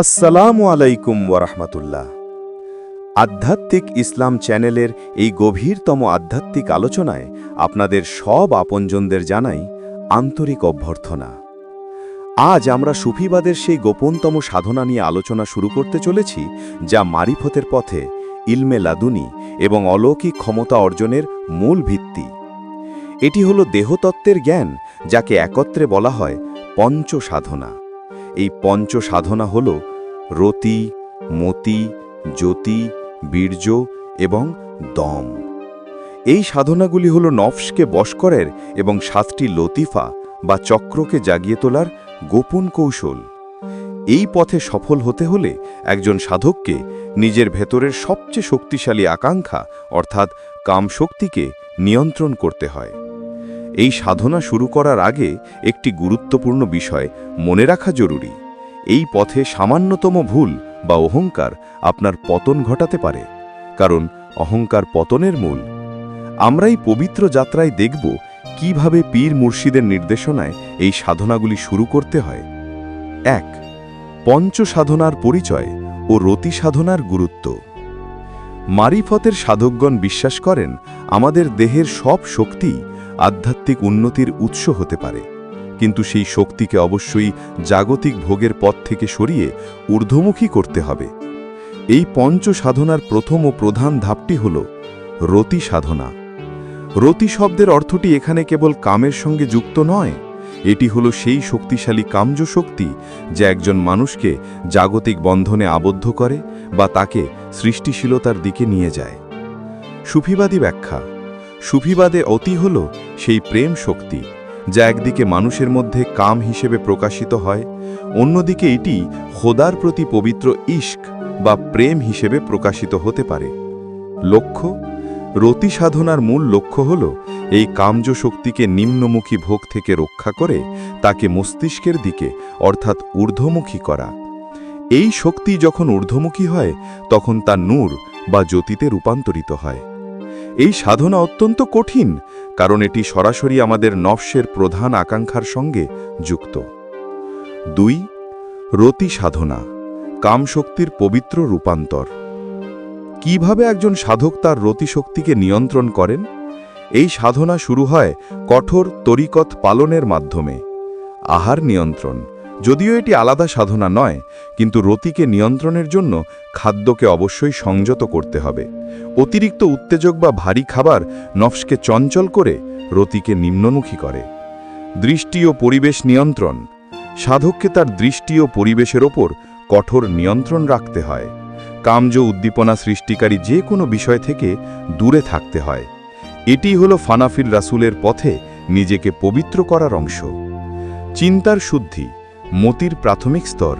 আসসালামু আলাইকুম ওরহমতুল্লাহ আধ্যাত্মিক ইসলাম চ্যানেলের এই গভীরতম আধ্যাত্মিক আলোচনায় আপনাদের সব আপনজনদের জানাই আন্তরিক অভ্যর্থনা। আজ আমরা সুফিবাদের সেই গোপনতম সাধনা নিয়ে আলোচনা শুরু করতে চলেছি, যা মারিফতের পথে ইলমে লাদুনি এবং অলৌকিক ক্ষমতা অর্জনের মূল ভিত্তি। এটি হল দেহতত্ত্বের জ্ঞান, যাকে একত্রে বলা হয় পঞ্চ সাধনা এই পঞ্চ সাধনা হল রতি, মতি, জ্যোতি, বীর্য এবং দম। এই সাধনাগুলি হল নফসকে বশ করার এবং সাতটি লতিফা বা চক্রকে জাগিয়ে তোলার গোপন কৌশল। এই পথে সফল হতে হলে একজন সাধককে নিজের ভেতরের সবচেয়ে শক্তিশালী আকাঙ্ক্ষা অর্থাৎ কামশক্তিকে নিয়ন্ত্রণ করতে হয়। এই সাধনা শুরু করার আগে একটি গুরুত্বপূর্ণ বিষয় মনে রাখা জরুরি। এই পথে সামান্যতম ভুল বা অহংকার আপনার পতন ঘটাতে পারে, কারণ অহংকার পতনের মূল। আমরা এই পবিত্র যাত্রায় দেখব কীভাবে পীর মুর্শিদের নির্দেশনায় এই সাধনাগুলি শুরু করতে হয়। এক, পঞ্চ সাধনার পরিচয় ও রতি সাধনার গুরুত্ব। মারিফতের সাধকগণ বিশ্বাস করেন, আমাদের দেহের সব শক্তি আধ্যাত্মিক উন্নতির উৎস হতে পারে। কিন্তু সেই শক্তিকে অবশ্যই জাগতিক ভোগের পথ থেকে সরিয়ে ঊর্ধ্বমুখী করতে হবে। এই পঞ্চ সাধনার প্রথম ও প্রধান ধাপটি হল রতি সাধনা। রতি শব্দের অর্থটি এখানে কেবল কামের সঙ্গে যুক্ত নয়, এটি হলো সেই শক্তিশালী কামজ শক্তি যা একজন মানুষকে জাগতিক বন্ধনে আবদ্ধ করে বা তাকে সৃষ্টিশীলতার দিকে নিয়ে যায়। সুফিবাদী ব্যাখ্যা। সুফিবাদে অতি হল সেই প্রেম শক্তি, যা একদিকে মানুষের মধ্যে কাম হিসেবে প্রকাশিত হয়, অন্যদিকে এটি খোদার প্রতি পবিত্র ইস্ক বা প্রেম হিসেবে প্রকাশিত হতে পারে। লক্ষ্য? রতি সাধনার মূল লক্ষ্য হল এই কামজ শক্তিকে নিম্নমুখী ভোগ থেকে রক্ষা করে তাকে মস্তিষ্কের দিকে, অর্থাৎ ঊর্ধ্বমুখী করা। এই শক্তি যখন ঊর্ধ্বমুখী হয়, তখন তা নূর বা জ্যোতিতে রূপান্তরিত হয়। এই সাধনা অত্যন্ত কঠিন, কারণ এটি সরাসরি আমাদের নফসের প্রধান আকাঙ্ক্ষার সঙ্গে যুক্ত। দুই, রতি সাধনা, কামশক্তির পবিত্র রূপান্তর। কীভাবে একজন সাধক তার রতি শক্তিকে নিয়ন্ত্রণ করেন? এই সাধনা শুরু হয় কঠোর তরিকত পালনের মাধ্যমে। আহার নিয়ন্ত্রণ। যদিও এটি আলাদা সাধনা নয়, কিন্তু রতিকে নিয়ন্ত্রণের জন্য খাদ্যকে অবশ্যই সংযত করতে হবে। অতিরিক্ত উত্তেজক বা ভারী খাবার নফসকে চঞ্চল করে রতিকে নিম্নমুখী করে। দৃষ্টি ও পরিবেশ নিয়ন্ত্রণ। সাধককে তার দৃষ্টি ও পরিবেশের ওপর কঠোর নিয়ন্ত্রণ রাখতে হয়। কামজ উদ্দীপনা সৃষ্টিকারী যে কোনো বিষয় থেকে দূরে থাকতে হয়। এটি হল ফানাফিল রাসুলের পথে নিজেকে পবিত্র করার অংশ। চিন্তার শুদ্ধি। মতির প্রাথমিক স্তর।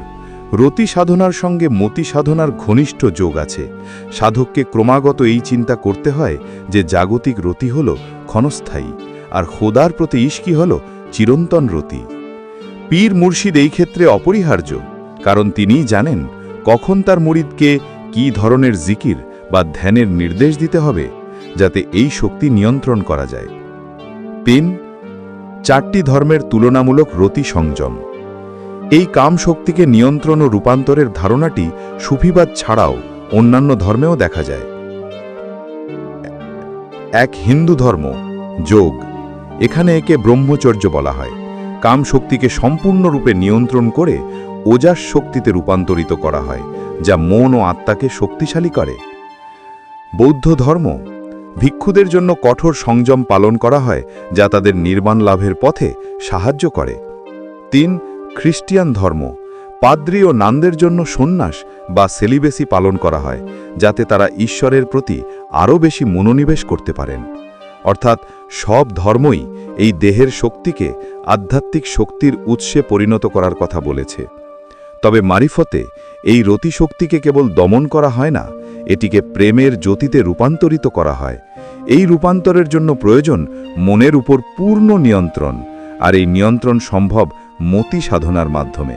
রতি সাধনার সঙ্গে মতি সাধনার ঘনিষ্ঠ যোগ আছে। সাধককে ক্রমাগত এই চিন্তা করতে হয় যে জাগতিক রতি হল ক্ষণস্থায়ী, আর খোদার প্রতি ইস্কি হল চিরন্তন রতি। পীর মুর্শিদ এই ক্ষেত্রে অপরিহার্য, কারণ তিনিই জানেন কখন তার মুরিদকে কি ধরনের জিকির বা ধ্যানের নির্দেশ দিতে হবে, যাতে এই শক্তি নিয়ন্ত্রণ করা যায়। তিন, চারটি ধর্মের তুলনামূলক রতি সংযম। এই কাম শক্তিকে নিয়ন্ত্রণ ও রূপান্তরের ধারণাটি সুফিবাদ ছাড়াও অন্যান্য ধর্মেও দেখা যায়। এক হিন্দু ধর্ম, যোগ, এখানে একে ব্রহ্মচর্য বলা হয়। কাম শক্তিকে সম্পূর্ণরূপে নিয়ন্ত্রণ করে ওজাস শক্তিতে রূপান্তরিত করা হয়, যা মন ও আত্মাকে শক্তিশালী করে। বৌদ্ধ ধর্ম, ভিক্ষুদের জন্য কঠোর সংযম পালন করা হয়, যা তাদের নির্মাণ লাভের পথে সাহায্য করে। তিন খ্রিস্টিয়ান ধর্ম, পাদ্রী ও নান্দের জন্য সন্ন্যাস বা সেলিবেসি পালন করা হয়, যাতে তারা ঈশ্বরের প্রতি আরও বেশি মনোনিবেশ করতে পারেন। অর্থাৎ সব ধর্মই এই দেহের শক্তিকে আধ্যাত্মিক শক্তির উৎসে পরিণত করার কথা বলেছে। তবে মারিফতে এই রতি শক্তিকে কেবল দমন করা হয় না, এটিকে প্রেমের জ্যোতিতে রূপান্তরিত করা হয়। এই রূপান্তরের জন্য প্রয়োজন মনের উপর পূর্ণ নিয়ন্ত্রণ, আর এই নিয়ন্ত্রণ সম্ভব মতি সাধনার মাধ্যমে।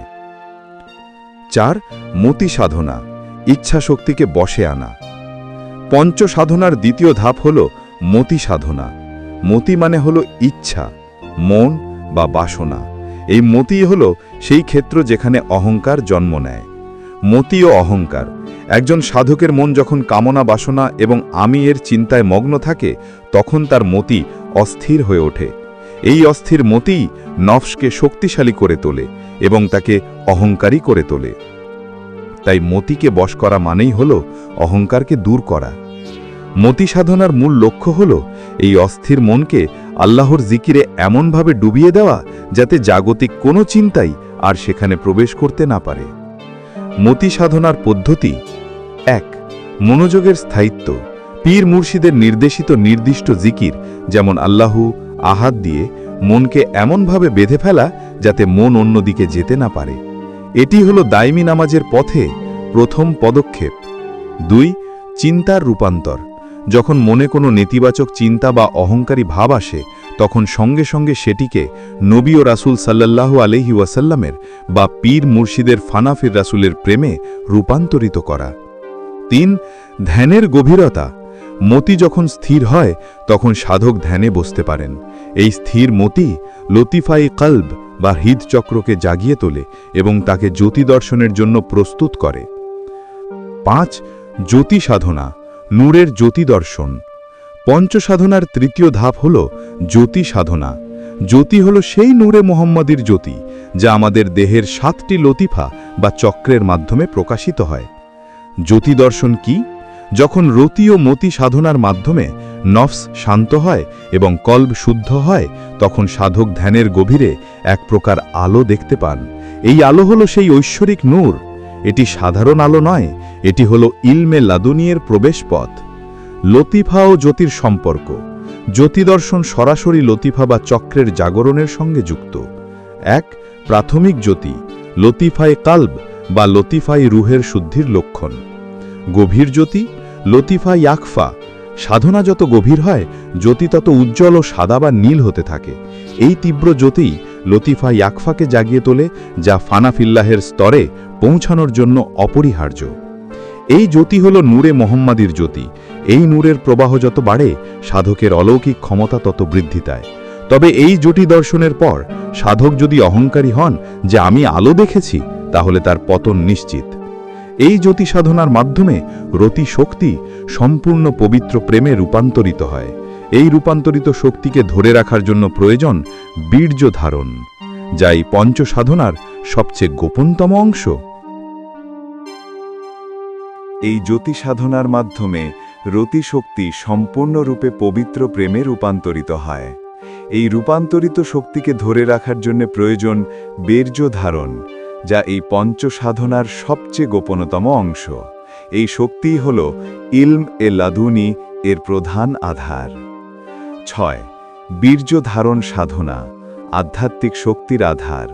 চার মতি সাধনা ইচ্ছা শক্তিকে বসে আনা। পঞ্চ সাধনার দ্বিতীয় ধাপ হল মতি সাধনা মতি মানে হল ইচ্ছা, মন বা বাসনা। এই মতি হল সেই ক্ষেত্র যেখানে অহংকার জন্ম নেয়। মতি ও অহংকার, একজন সাধকের মন যখন কামনা, বাসনা এবং আমি এর চিন্তায় মগ্ন থাকে, তখন তার মতি অস্থির হয়ে ওঠে। এই অস্থির মতি নফসকে শক্তিশালী করে তোলে এবং তাকে অহংকারী করে তোলে। তাই মতিকে বশ করা মানেই হল অহংকারকে দূর করা। মতি সাধনার মূল লক্ষ্য হল এই অস্থির মনকে আল্লাহর জিকিরে এমনভাবে ডুবিয়ে দেওয়া যাতে জাগতিক কোনো চিন্তাই আর সেখানে প্রবেশ করতে না পারে। মতি সাধনার পদ্ধতি এক, মনোযোগের স্থায়িত্ব। পীর মুর্শিদের নির্দেশিত নির্দিষ্ট জিকির যেমন আল্লাহু আহাত দিয়ে মনকে এমনভাবে বেঁধে ফেলা যাতে মন অন্যদিকে যেতে না পারে। এটি হল দায়মি নামাজের পথে প্রথম পদক্ষেপ। দুই, চিন্তার রূপান্তর। যখন মনে কোনো নেতিবাচক চিন্তা বা অহংকারী ভাব আসে, তখন সঙ্গে সঙ্গে সেটিকে নবী ও রাসুল সাল্লাল্লাহু আলহি ওয়াসাল্লামের বা পীর মুর্শিদের ফানাফির রাসুলের প্রেমে রূপান্তরিত করা। তিন, ধ্যানের গভীরতা। মতি যখন স্থির হয়, তখন সাধক ধ্যানে বসতে পারেন। এই স্থির মতি লতিফাই কল্ব বা হৃদচক্রকে জাগিয়ে তোলে এবং তাকে জ্যোতি দর্শনের জন্য প্রস্তুত করে। পাঁচ, জ্যোতি সাধনা, নূরের জ্যোতি দর্শন। পঞ্চসাধনার তৃতীয় ধাপ হল জ্যোতি সাধনা। জ্যোতি হল সেই নূরে মোহাম্মদীর জ্যোতি, যা আমাদের দেহের সাতটি লতিফা বা চক্রের মাধ্যমে প্রকাশিত হয়। জ্যোতি দর্শন কি? যখন রতি ও মতি সাধনার মাধ্যমে নফস শান্ত হয় এবং কল্ব শুদ্ধ হয়, তখন সাধক ধ্যানের গভীরে এক প্রকার আলো দেখতে পান। এই আলো হল সেই ঐশ্বরিক নূর। এটি সাধারণ আলো নয়, এটি হল ইলমে লাদুনিয়ের প্রবেশপথ। লতিফা ও জ্যোতির সম্পর্ক। জ্যোতিদর্শন সরাসরি লতিফা বা চক্রের জাগরণের সঙ্গে যুক্ত। এক, প্রাথমিক জ্যোতি, লতিফায় কাল্ব বা লতিফাই রুহের শুদ্ধির লক্ষণ। গভীর জ্যোতি লতিফা ইয়াকফা। সাধনা যত গভীর হয়, জ্যোতি তত উজ্জ্বল ও সাদা বা নীল হতে থাকে। এই তীব্র জ্যোতি লতিফা ইয়াকফাকে জাগিয়ে তোলে, যা ফানাফিল্লাহের স্তরে পৌঁছানোর জন্য অপরিহার্য। এই জ্যোতি হল নূরে মোহাম্মাদির জ্যোতি। এই নূরের প্রবাহ যত বাড়ে, সাধকের অলৌকিক ক্ষমতা তত বৃদ্ধি পায়। তবে এই জ্যোতি দর্শনের পর, সাধক যদি অহংকারী হন, যে আমি আলো দেখেছি, তাহলে তার পতন নিশ্চিত। এই জ্যোতি সাধনার মাধ্যমে রতি শক্তি সম্পূর্ণ পবিত্র প্রেমে রূপান্তরিত হয়। এই রূপান্তরিত শক্তিকে ধরে রাখার জন্য প্রয়োজন বীর্য ধারণ, যা এই পঞ্চ সাধনার সবচেয়ে গোপনতম অংশ। এই জ্যোতি সাধনার মাধ্যমে রতি শক্তি সম্পূর্ণরূপে পবিত্র প্রেমে রূপান্তরিত হয়। এই রূপান্তরিত শক্তিকে ধরে রাখার জন্য প্রয়োজন বীর্য ধারণ যা এই পঞ্চ সাধনার সবচেয়ে গোপনতম অংশ। এই শক্তিই হল ইলম এ লাদুনি এর প্রধান আধার। ছয়, বীর্য ধারণ সাধনা, আধ্যাত্মিক শক্তির আধার।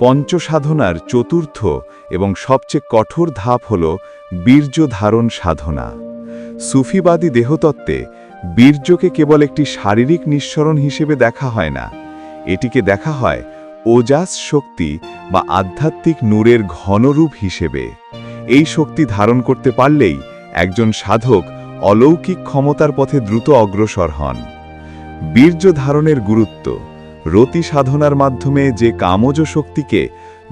পঞ্চসাধনার চতুর্থ এবং সবচেয়ে কঠোর ধাপ হল বীর্য ধারণ সাধনা। সুফিবাদী দেহতত্ত্বে বীর্যকে কেবল একটি শারীরিক নিঃসরণ হিসেবে দেখা হয় না। এটিকে দেখা হয় ওজাস শক্তি বা আধ্যাত্মিক নূরের ঘনরূপ হিসেবে। এই শক্তি ধারণ করতে পারলেই একজন সাধক অলৌকিক ক্ষমতার পথে দ্রুত অগ্রসর হন। বীর্য ধারণের গুরুত্ব, রতি সাধনার মাধ্যমে যে কামজ শক্তিকে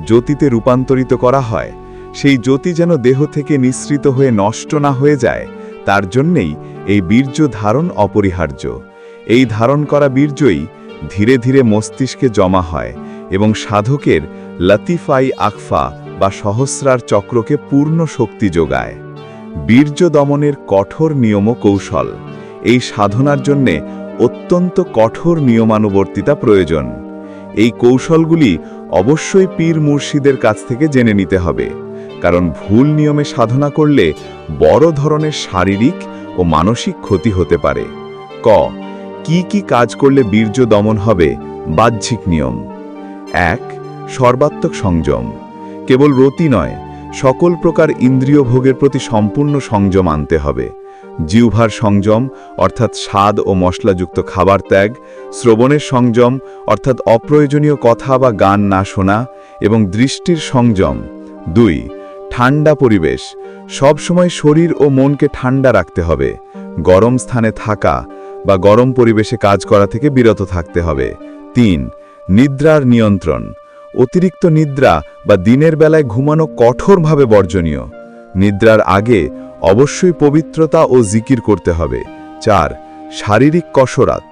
জ্যোতিতে রূপান্তরিত করা হয়, সেই জ্যোতি যেন দেহ থেকে নিঃসৃত হয়ে নষ্ট না হয়ে যায়, তার জন্যেই এই বীর্য ধারণ অপরিহার্য। এই ধারণ করা বীর্যই ধীরে ধীরে মস্তিষ্কে জমা হয় এবং সাধকের লতিফাই আকফা বা সহস্রার চক্রকে পূর্ণ শক্তি যোগায়। বীর্য দমনের কঠোর নিয়ম কৌশল। এই সাধনার জন্যে অত্যন্ত কঠোর নিয়মানুবর্তিতা প্রয়োজন। এই কৌশলগুলি অবশ্যই পীর মুর্শিদের কাছ থেকে জেনে নিতে হবে, কারণ ভুল নিয়মে সাধনা করলে বড় ধরনের শারীরিক ও মানসিক ক্ষতি হতে পারে। ক, কি কি কাজ করলে বীর্য দমন হবে? বাহ্যিক নিয়ম। এক, সর্বাত্মক সংযম। কেবল রতি নয়, সকল প্রকার ইন্দ্রিয় ভোগের প্রতি সম্পূর্ণ সংযম আনতে হবে। জিউভার সংযম, অর্থাৎ স্বাদ ও মশলাযুক্ত খাবার ত্যাগ, শ্রবণের সংযম, অর্থাৎ অপ্রয়োজনীয় কথা বা গান না শোনা এবং দৃষ্টির সংযম। দুই ঠান্ডা পরিবেশ। সব সময় শরীর ও মনকে ঠান্ডা রাখতে হবে। গরম স্থানে থাকা বা গরম পরিবেশে কাজ করা থেকে বিরত থাকতে হবে। তিন নিদ্রার নিয়ন্ত্রণ। অতিরিক্ত নিদ্রা বা দিনের বেলায় ঘুমানো কঠোরভাবে বর্জনীয়। নিদ্রার আগে অবশ্যই পবিত্রতা ও জিকির করতে হবে। চার, শারীরিক কসরত।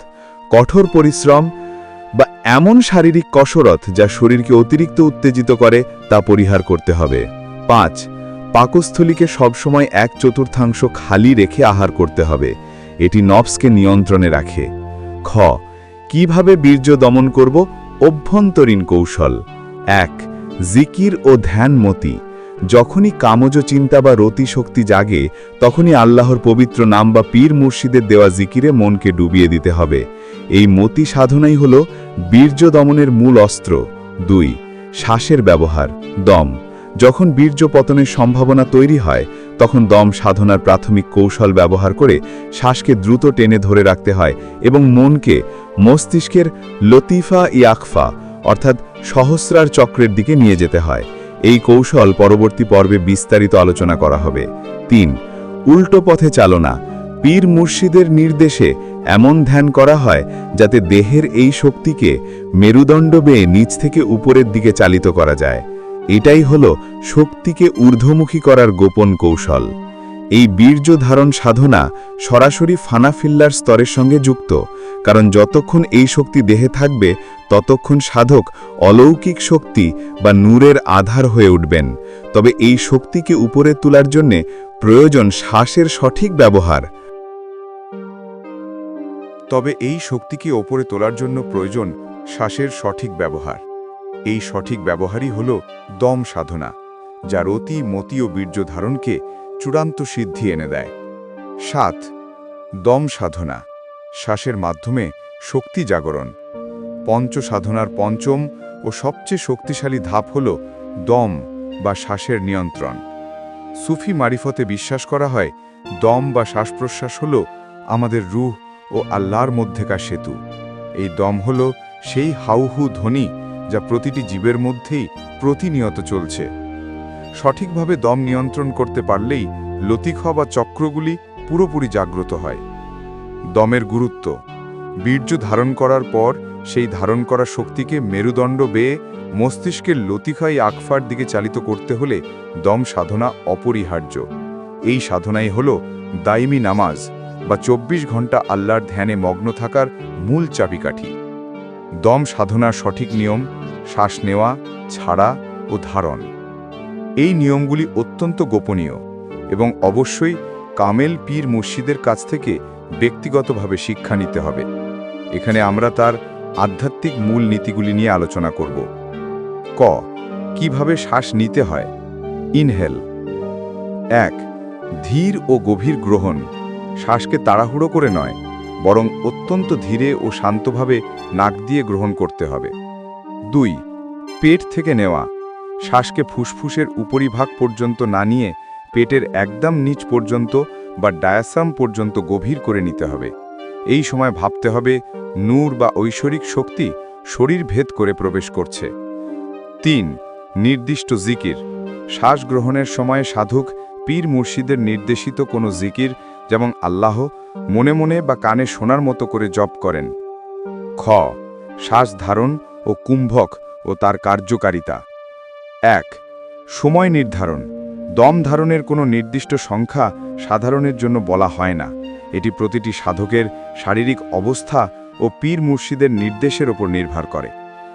কঠোর পরিশ্রম বা এমন শারীরিক কসরত যা শরীরকে অতিরিক্ত উত্তেজিত করে তা পরিহার করতে হবে। পাঁচ, পাকস্থলীকে সবসময় এক চতুর্থাংশ খালি রেখে আহার করতে হবে। এটি নবসকে নিয়ন্ত্রণে রাখে। খ, কীভাবে বীর্য দমন করব অভ্যন্তরীণ কৌশল। এক, জিকির ও ধ্যানমতি। যখনই কামজ চিন্তা বা রতি শক্তি জাগে, তখনই আল্লাহর পবিত্র নাম বা পীর মুর্শিদের দেওয়া জিকিরে মনকে ডুবিয়ে দিতে হবে। এই মতি সাধনাই হল বীর্য দমনের মূল অস্ত্র। দুই, শ্বাসের ব্যবহার। দম। যখন বীর্য পতনের সম্ভাবনা তৈরি হয়, তখন দম সাধনার প্রাথমিক কৌশল ব্যবহার করে শ্বাসকে দ্রুত টেনে ধরে রাখতে হয় এবং মনকে মস্তিষ্কের লতিফা ইয়াকফা অর্থাৎ সহস্রার চক্রের দিকে নিয়ে যেতে হয়। এই কৌশল পরবর্তী পর্বে বিস্তারিত আলোচনা করা হবে। তিন, উল্টো পথে চালনা। পীর মুর্শিদের নির্দেশে এমন ধ্যান করা হয় যাতে দেহের এই শক্তিকে মেরুদণ্ড বেয়ে নিচ থেকে উপরের দিকে চালিত করা যায়। এটাই হল শক্তিকে ঊর্ধ্বমুখী করার গোপন কৌশল। এই বীর্য ধারণ সাধনা সরাসরি ফানাফিল্লার স্তরের সঙ্গে যুক্ত, কারণ যতক্ষণ এই শক্তি দেহে থাকবে, ততক্ষণ সাধক অলৌকিক শক্তি বা নূরের আধার হয়ে উঠবেন। তবে এই শক্তিকে উপরে তোলার জন্যে প্রয়োজন শ্বাসের সঠিক ব্যবহার। তবে এই শক্তিকে ওপরে তোলার জন্য প্রয়োজন শ্বাসের সঠিক ব্যবহার। এই সঠিক ব্যবহারই হল দম সাধনা, যার অতি মতি ও বীর্য ধারণকে চূড়ান্ত সিদ্ধি এনে দেয়। সাত, দম সাধনা, শ্বাসের মাধ্যমে শক্তি জাগরণ। পঞ্চ সাধনার পঞ্চম ও সবচেয়ে শক্তিশালী ধাপ হল দম বা শ্বাসের নিয়ন্ত্রণ। সুফি মারিফতে বিশ্বাস করা হয়, দম বা শ্বাস প্রশ্বাস হল আমাদের রুহ ও আল্লাহর মধ্যেকার সেতু। এই দম হল সেই হাউহু ধ্বনি যা প্রতিটি জীবের মধ্যেই প্রতিনিয়ত চলছে। সঠিকভাবে দম নিয়ন্ত্রণ করতে পারলেই লতিখ বা চক্রগুলি পুরোপুরি জাগ্রত হয়। দমের গুরুত্ব। বীর্য ধারণ করার পর সেই ধারণ করা শক্তিকে মেরুদণ্ড বেয়ে মস্তিষ্কের লতিখাই আকফার দিকে চালিত করতে হলে দম সাধনা অপরিহার্য। এই সাধনাই হল দাইমি নামাজ বা ২৪ ঘণ্টা আল্লাহর ধ্যানে মগ্ন থাকার মূল চাবিকাঠি। দম সাধনার সঠিক নিয়ম শ্বাস নেওয়া, ছাড়া ও ধারণ। এই নিয়মগুলি অত্যন্ত গোপনীয় এবং অবশ্যই কামেল পীর মুর্শিদের কাছ থেকে ব্যক্তিগতভাবে শিক্ষা নিতে হবে। এখানে আমরা তার আধ্যাত্মিক মূল নীতিগুলি নিয়ে আলোচনা করব। ক, কীভাবে শ্বাস নিতে হয়? ইনহেল। এক, ধীর ও গভীর গ্রহণ। শ্বাসকে তাড়াহুড়ো করে নয়, বরং অত্যন্ত ধীরে ও শান্তভাবে নাক দিয়ে গ্রহণ করতে হবে। দুই, পেট থেকে নেওয়া। শ্বাসকে ফুসফুসের উপরিভাগ পর্যন্ত না নিয়ে পেটের একদম নিচ পর্যন্ত বা ডায়াসাম পর্যন্ত গভীর করে নিতে হবে। এই সময় ভাবতে হবে, নূর বা ঐশ্বরিক শক্তি শরীর ভেদ করে প্রবেশ করছে। তিন, নির্দিষ্ট জিকির। শ্বাস গ্রহণের সময় সাধক পীর মুর্শিদের নির্দেশিত কোনো জিকির, যেমন আল্লাহ, মনে মনে বা কানে শোনার মতো করে জপ করেন। খ, শ্বাস ধারণ ও কুম্ভক ও তার কার্যকারিতা। এক, সময় নির্ধারণ। দম ধারণের কোনো নির্দিষ্ট সংখ্যা সাধারণের জন্য বলা হয় না। এটি প্রতিটি সাধকের শারীরিক অবস্থা ও পীর মুর্শিদের নির্দেশের ওপর নির্ভর করে।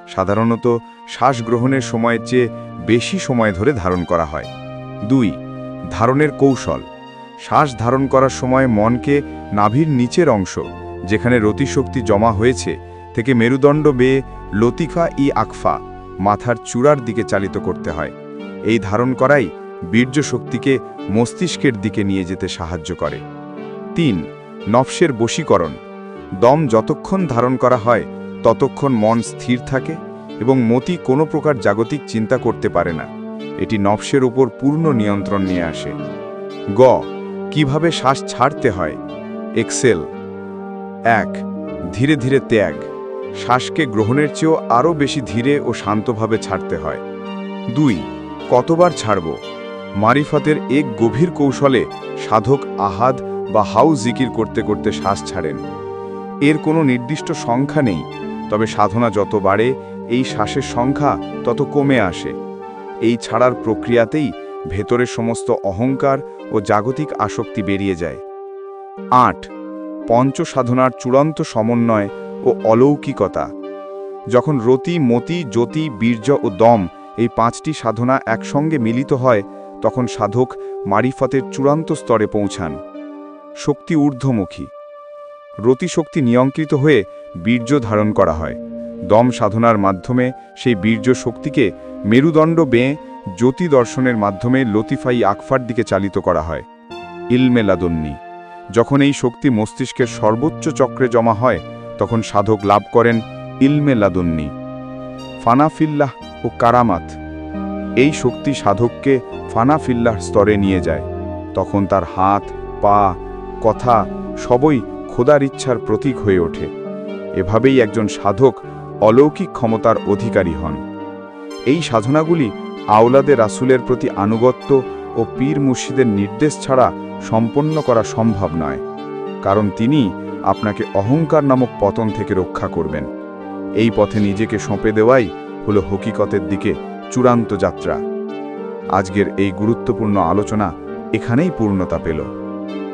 সাধারণত শ্বাস গ্রহণের সময়ের চেয়ে বেশি সময় ধরে ধারণ করা হয়। দুই, ধারণের কৌশল। শ্বাস ধারণ করার সময় মনকে নাভির নিচের অংশ, যেখানে রতিশক্তি জমা হয়েছে, থেকে মেরুদণ্ড বেয়ে লতিফা ই আকফা মাথার চূড়ার দিকে চালিত করতে হয়। এই ধারণ করাই বীর্য শক্তিকে মস্তিষ্কের দিকে নিয়ে যেতে সাহায্য করে। তিন, নফসের বশীকরণ। দম যতক্ষণ ধারণ করা হয়, ততক্ষণ মন স্থির থাকে এবং মতি কোনো প্রকার জাগতিক চিন্তা করতে পারে না। এটি নফসের উপর পূর্ণ নিয়ন্ত্রণ নিয়ে আসে। গ, কীভাবে শ্বাস ছাড়তে হয়? এক্সেল। এক, ধীরে ধীরে ত্যাগ। শ্বাসকে গ্রহণের চেয়েও আরও বেশি ধীরে ও শান্তভাবে ছাড়তে হয়। দুই, কতবার ছাড়ব? মারিফতের এক গভীর কৌশলে সাধক আহাদ বা হাউ জিকির করতে করতে শ্বাস ছাড়েন। এর কোনো নির্দিষ্ট সংখ্যা নেই, তবে সাধনা যত বাড়ে, এই শ্বাসের সংখ্যা তত কমে আসে। এই ছাড়ার প্রক্রিয়াতেই ভেতরের সমস্ত অহংকার ও জাগতিক আসক্তি বেরিয়ে যায়। আট পঞ্চ সাধনার চূড়ান্ত সমন্বয় ও অলৌকিকতা। যখন রতি, মতি, জ্যোতি, বীর্য ও দম এই পাঁচটি সাধনা একসঙ্গে মিলিত হয়, তখন সাধক মারিফতের চূড়ান্ত স্তরে পৌঁছান। শক্তি ঊর্ধ্বমুখী। রতি শক্তি নিয়ন্ত্রিত হয়ে বীর্য ধারণ করা হয়। দম সাধনার মাধ্যমে সেই বীর্য শক্তিকে মেরুদণ্ড বেয়ে জ্যোতি দর্শনের মাধ্যমে লতিফাই আকফার দিকে চালিত করা হয়। ইলমে লাদন্নি যখন এই শক্তি মস্তিষ্কের সর্বোচ্চ চক্রে জমা হয় তখন সাধক লাভ করেন ইলমে লাদন্নি, ফানাফিল্লাহ ও কারামাত। এই শক্তি সাধককে ফানাফিল্লাহ স্তরে নিয়ে যায়। তখন তার হাত, পা, কথা সবই খোদার ইচ্ছার প্রতীক হয়ে ওঠে। এভাবেই একজন সাধক অলৌকিক ক্ষমতার অধিকারী হন। এই সাধনাগুলি আওলাদে রাসুলের প্রতি আনুগত্য ও পীর মুর্শিদের নির্দেশ ছাড়া সম্পন্ন করা সম্ভব নয়। কারণ তিনি আপনাকে অহংকার নামক পতন থেকে রক্ষা করবেন। এই পথে নিজেকে সঁপে দেওয়াই হলো হকিকতের দিকে চূড়ান্ত যাত্রা। আজকের এই গুরুত্বপূর্ণ আলোচনা এখানেই পূর্ণতা পেল।